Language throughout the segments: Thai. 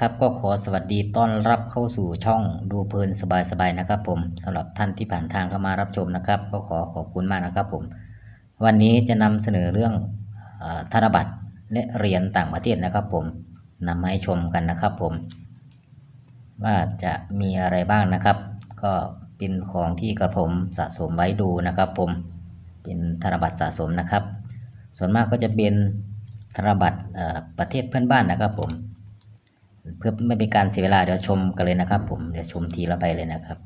ครับก็ขอสวัสดีต้อนรับเข้าสู่ช่องดูเพลินสบายๆนะครับ ผมสำหรับท่านที่ผ่านทางเข้ามารับชมนะครับ ก็ขอขอบคุณมากนะครับผมวันนี้จะนำเสนอเรื่องธนบัตรและเหรียญต่างประเทศนะครับ ผมนำมาให้ชมกันนะครับ ผม ว่าจะมีอะไรบ้างนะครับ ก็เป็นของที่กระผมสะสมไว้ดูนะครับ ผมเป็นธนบัตรสะสมนะครับ ส่วนมากก็จะเป็นธนบัตรประเทศเพื่อนบ้านนะครับ ผม เพื่อไม่เป็นการเสียเวลาเดี๋ยวชมกันเลยนะครับ ผมเดี๋ยวชมทีละใบเลยนะครับ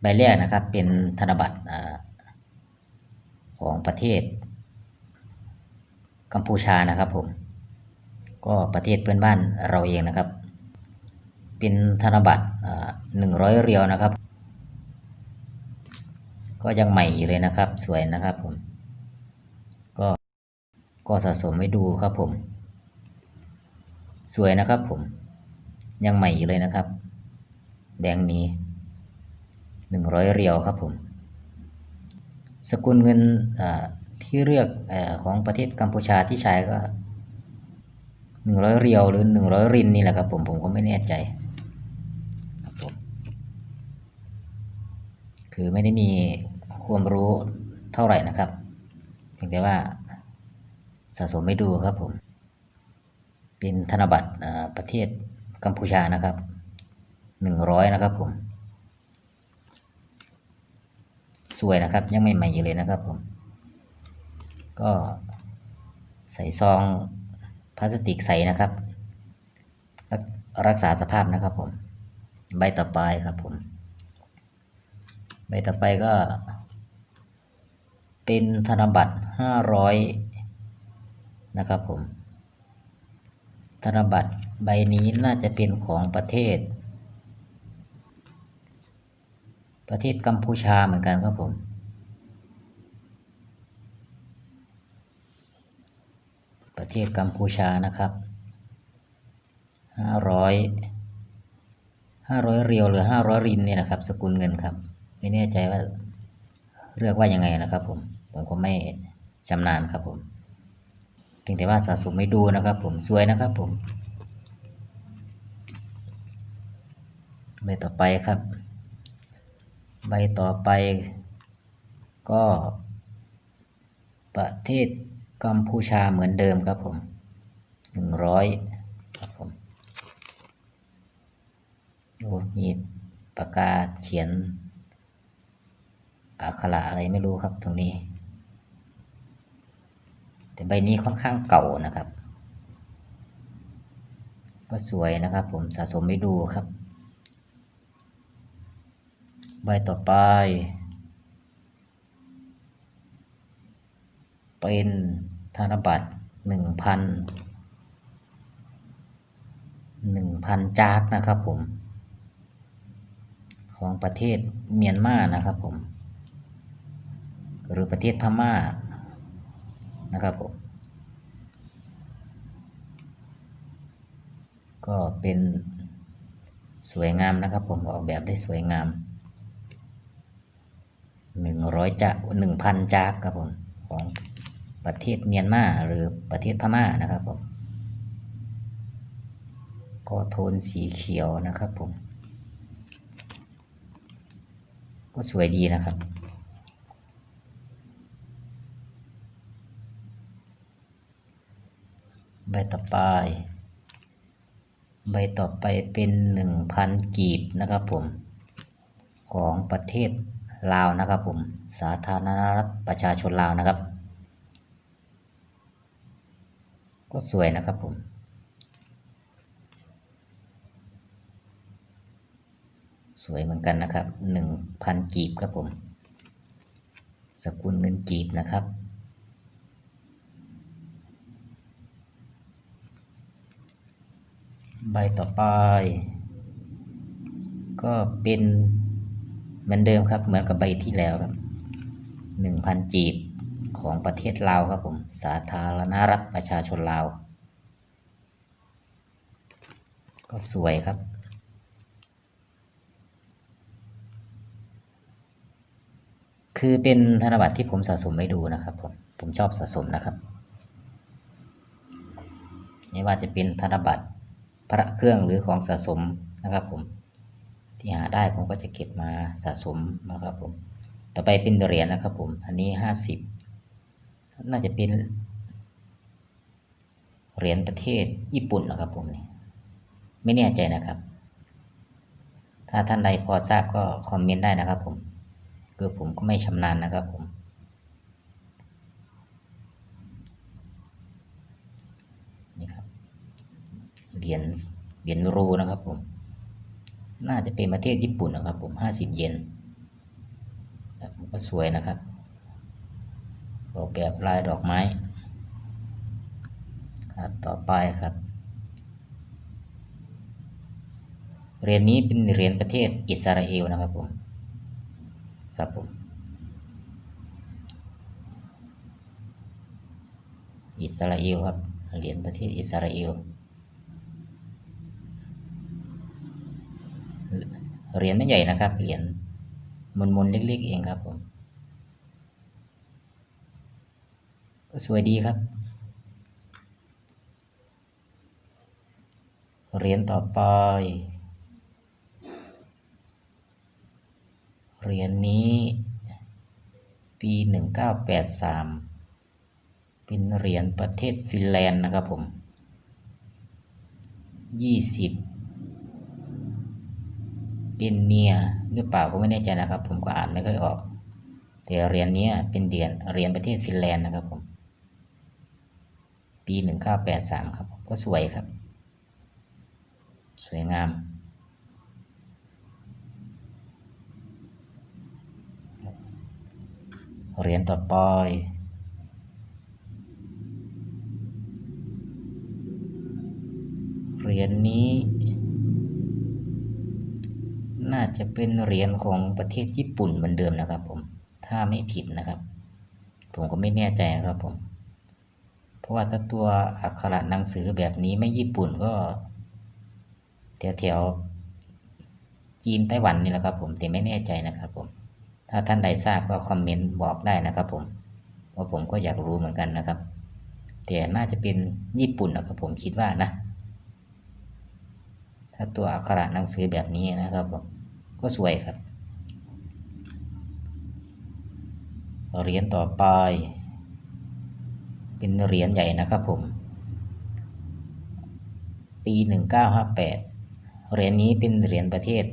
ใบแรกนะครับ เป็นธนบัตรของประเทศ กัมพูชานะครับ ผม ก็ประเทศเพื่อนบ้านเราเองนะครับ เป็นธนบัตรหนึ่งร้อยเรียวนะครับ ก็ยังใหม่อยู่เลยนะครับ สวยนะครับผม ก็สะสมไว้ดูครับผม สวยนะครับผม ยังใหม่อยู่เลยนะครับแบงค์นี้หนึ่งร้อยเรียวครับผม สกุลเงินอ่าที่เลือกอาของประเทศกัมพูชาที่ใช้ก็หนึ่งร้อยเรียวหรือหนึ่งร้อยรินนี่แหละครับผมผมก็ไม่แน่ใจครับผมคือไม่ได้มีความรู้เท่าไหร่นะครับเพียงแต่ว่า สะสมไม่ดูครับผม เป็นธนบัตรประเทศกัมพูชานะครับหนึ่งร้อยนะครับผม สวยนะครับยังไม่ใหม่อยู่เลยนะครับผม ก็ใส่ซองพลาสติกใสนะครับรรักษาสภาพนะครับผม ใบต่อไปครับผม ใบต่อไปก็ เป็นธนบัตรห้าร้อย นะครับผม ธนบัตรใบนี้น่าจะเป็นของประเทศ ประเทศกัมพูชาเหมือนกันครับผม ประเทศกัมพูชานะครับห้าร้อยห้าร้อยเรียวหรือห้าร้อยรินเนี่ยนะครับ สกุลเงินครับ ไม่แน่ใจว่าเรียกว่ายังไงนะครับผม ผมก็ไม่ชำนาญครับผม เพียงแต่ว่าสะสมไม่ดูนะครับ ผมสวยนะครับผมใบต่อไปครับ ใบต่อไป ก็ ประเทศกัมพูชาเหมือนเดิมครับผมหนึ่งร้อยครับผมโอ้มีปากกาเขียนอักขระอะไรไม่รู้ครับตรงนี้ แต่ใบนี้ค่อนข้างเก่านะครับ ก็สวยนะครับ ผมสะสมไม่ดูครับ ใบต่อไป เป็นธนบัตรหนึ่งพันหนึ่งพันจาร์กนะครับผม ของประเทศเมียนมานะครับผม หรือประเทศพม่า นะครับผม ก็เป็นสวยงามนะครับผมออกแบบได้สวยงามหนึ่งร้อยจะหนึ่งพันจากครับผมของประเทศเมียนมาหรือประเทศพม่านะครับผมก็โทนสีเขียวนะครับผม ก็สวยดีนะครับ ใบต่อไป ใบต่อไปเป็นหนึ่งพันกีบนะครับผม ของประเทศลาวนะครับผม สาธารณรัฐประชาชนลาวนะครับ ก็สวยนะครับผมสวยเหมือนกันนะครับหนึ่งพันกีบครับผม สกุลเงินกีบนะครับ ใบต่อไป ก็เป็นเหมือนเดิมครับ เหมือนกับใบที่แล้วครับหนึ่งพันจีบของประเทศลาวครับผม สาธารณรัฐประชาชนลาว ก็สวยครับ คือเป็นธนบัตรที่ผมสะสมไว้ดูนะครับผม ผมชอบสะสมนะครับ ไม่ว่าจะเป็นธนบัตร พระเครื่องหรือของสะสมนะครับผมที่หาได้ผมก็จะเก็บมาสะสมนะครับผมต่อไปเป็นเหรียญนะครับผมอันนี้ห้าสิบน่าจะเป็นเหรียญประเทศญี่ปุ่นนะครับผมนี่ไม่แน่ใจนะครับ ถ้าท่านใดพอทราบก็คอมเมนต์ได้นะครับผมคือผมก็ไม่ชำนาญนะครับผม นี่ครับ เหรียญเหรียญรูนะครับผม น่าจะเป็นประเทศญี่ปุ่นนะครับ ผมห้าสิบเยนก็สวยนะครับออกแบบลายดอกไม้ ครับต่อไปครับเหรียญนี้เป็นเหรียญประเทศอิสราเอลนะครับผมครับผมอิสราเอลครับเหรียญประเทศอิสราเอล เหรียญไม่ใหญ่นะครับ เหรียญมนๆเล็กๆเองครับผมสวยดีครับ เหรียญต่อไป เหรียญนี้ ปีหนึ่งเก้าแปดสามเป็นเหรียญประเทศฟินแลนด์นะครับผมยี่สิบ เป็นเนียหรือเปล่าก็ไม่แน่ใจนะครับ ผมก็อ่านไม่ค่อยออก แต่เหรียญนี้เป็นเหรียญเหรียญประเทศฟินแลนด์นะครับผม ปีหนึ่งเก้าแปดสามครับ ก็สวยครับ สวยงามเหรียญต่อไป เป็นเหรียญของประเทศญี่ปุ่นเหมือนเดิมนะครับ ผมถ้าไม่ผิดนะครับ ผมก็ไม่แน่ใจนะครับผม เพราะว่าถ้าตัวอักขระหนังสือแบบนี้ไม่ญี่ปุ่นก็แถวแถวๆจีนไต้หวันนี่แหละครับ ผมแต่ไม่แน่ใจนะครับ ผม ถ้าท่านใดทราบก็คอมเมนต์บอกได้นะครับ ผมเพราะผมก็อยากรู้เหมือนกันนะครับ แต่น่าจะเป็นญี่ปุ่นนะครับ ผมคิดว่านะ ถ้าตัวอักขระหนังสือแบบนี้นะครับผม ก็สวยครับเหรียญต่อไป เป็นเหรียญใหญ่นะครับผม ปีหนึ่งเก้าห้าแปดเหรียญนี้เป็นเหรียญประเทศ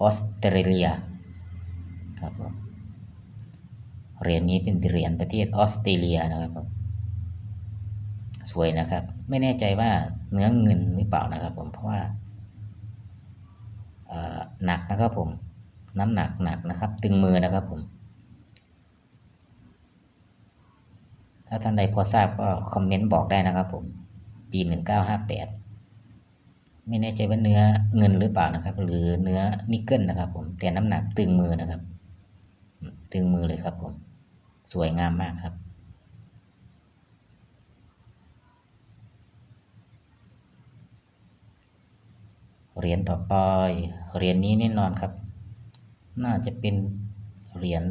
ออสเตรเลียครับผมเหรียญนี้เป็นเหรียญประเทศออสเตรเลียนะครับผมสวยนะครับ ไม่แน่ใจว่าเนื้อเงินหรือเปล่านะครับผมเพราะว่า หนักนะครับผม น้ำหนักหนักนะครับ ตึงมือนะครับผม ถ้าท่านใดพอทราบก็คอมเมนต์บอกได้นะครับ ผม ปีหนึ่งเก้าห้าแปดไม่แน่ใจว่าเนื้อเงินหรือเปล่านะครับ หรือเนื้อนิกเกิลนะครับผมแต่น้ำหนักตึงมือนะครับ ตึงมือเลยครับผม สวยงามมากครับ เหรียญต่อไป เหรียญนี้แน่นอนครับ น่าจะเป็นเหรียญ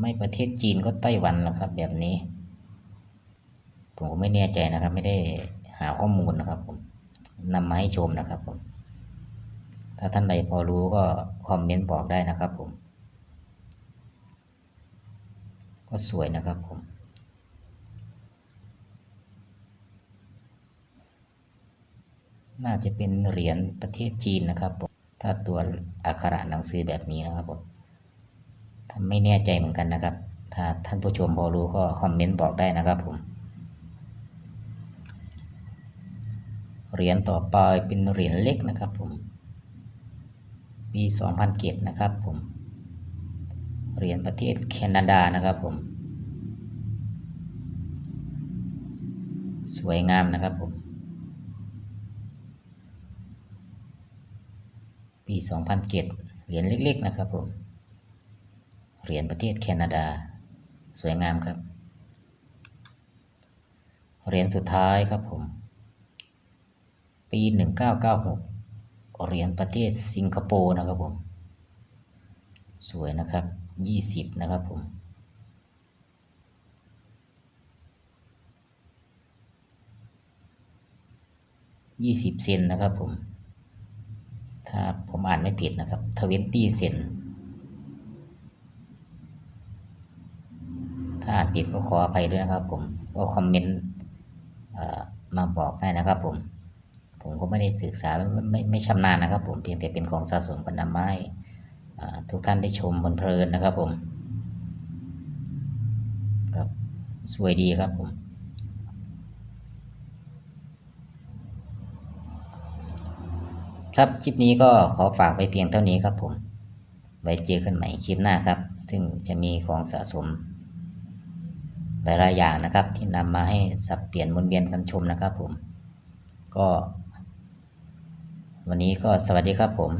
ไม่ประเทศจีนก็ไต้หวันนะครับ แบบนี้ ผมก็ไม่แน่ใจนะครับ ไม่ได้หาข้อมูลนะครับ ผมนำมาให้ชมนะครับ ผม ถ้าท่านใดพอรู้ก็คอมเมนต์บอกได้นะครับ ผม ก็สวยนะครับผม น่าจะเป็นเหรียญประเทศจีนนะครับผมถ้าตัวอักขระหนังสือแบบนี้นะครับผมถ้าไม่แน่ใจเหมือนกันนะครับ ถ้าท่านผู้ชมพอรู้ก็คอมเมนต์บอกได้นะครับผมเหรียญต่อไปเป็นเหรียญเล็กนะครับผมปี2007นะครับผมเหรียญประเทศแคนาดานะครับผม สวยงามนะครับผม ปี2007เหรียญเล็กๆนะครับผมเหรียญประเทศแคนาดา สวยงามครับเหรียญสุดท้ายครับผม ปี 1996เหรียญประเทศสิงคโปร์นะครับผม สวยนะครับ 20 นะครับผมยี่สิบเซนนะครับผม ถ้าผมอ่านไม่ผิดนะครับทเวนตี้เซนถ้าอ่านผิดก็ขออภัยด้วยนะครับผมก็คอมเมนต์มาบอกได้นะครับผม ผมก็ไม่ได้ศึกษาไม่ไม่ไม่ชำนาญนะครับผมเพียงแต่เป็นของสะสมกันนำไม้ทุกท่านได้ชมเพลินๆนะครับผมครับสวยดีครับผม ครับคลิปนี้ก็ขอฝากไว้เพียงเท่านี้ครับผม ไว้เจอกันใหม่คลิปหน้าครับ ซึ่งจะมีของสะสมหลายๆอย่างนะครับ ที่นำมาให้สับเปลี่ยนหมุนเวียนกันชมนะครับผม ก็ วันนี้ก็สวัสดีครับผม